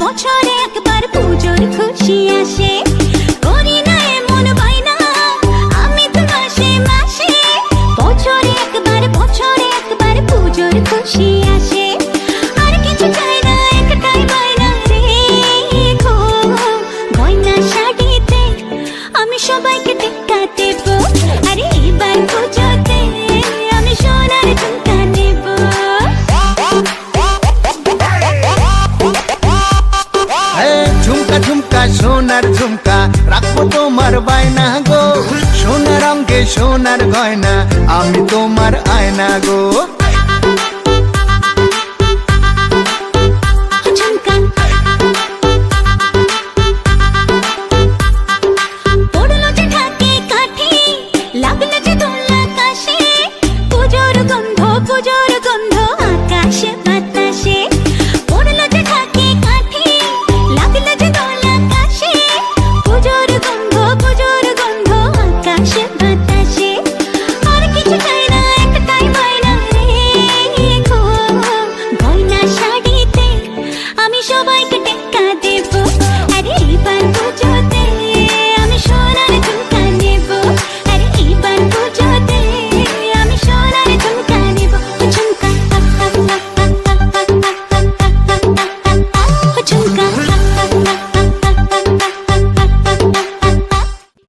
বছরে একবার পুজোর খুশি। ঝুমকা ঝুমকা, সোনার ঝুমকা, রাখব তোমার বায়না গো। সোনার অঙ্গে সোনার গয়না, আমি তোমার আয়না গো। you